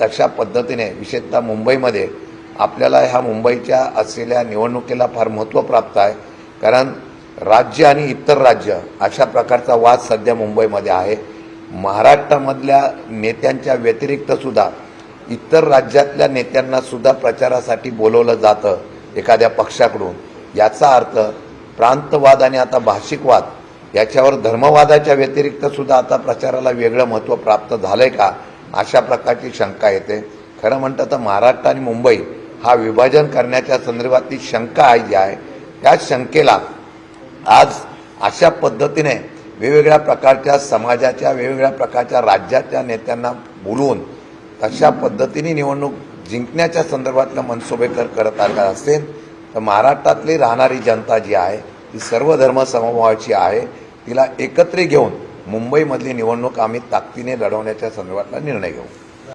तशा पद्धतीने विशेषतः मुंबईमध्ये आपल्याला ह्या मुंबईच्या असलेल्या निवडणुकीला फार महत्त्व प्राप्त आहे. कारण राज्य आणि इतर राज्य अशा प्रकारचा वाद सध्या मुंबईमध्ये आहे. महाराष्ट्रामधल्या नेत्यांच्या व्यतिरिक्तसुद्धा इतर राज्यातल्या नेत्यांनासुद्धा प्रचारासाठी बोलवलं जातं एखाद्या पक्षाकडून. याचा अर्थ प्रांतवाद आणि आता भाषिकवाद याच्यावर धर्मवादाच्या व्यतिरिक्तसुद्धा आता प्रचाराला वेगळं महत्त्व प्राप्त झालं आहे का? अशा प्रकारची शंका येते. खरं म्हणतं तर महाराष्ट्र आणि मुंबई हा विभाजन करण्याच्या संदर्भातली शंका आहे जी आहे. त्या शंकेला आज अशा पद्धतीने वेगवेगळ्या प्रकारच्या समाजाच्या वेगवेगळ्या प्रकारच्या राज्याच्या नेत्यांना बोलवून तशा पद्धतीने निवडणूक जिंकण्याच्या संदर्भातलं मनसोबेकर करत आला असेल तर महाराष्ट्रातली राहणारी जनता जी आहे ती सर्व धर्म समभावाची आहे तिला एकत्रित घेऊन मुंबईमधली निवडणूक आम्ही ताकदीने लढवण्याच्या संदर्भातला निर्णय घेऊ.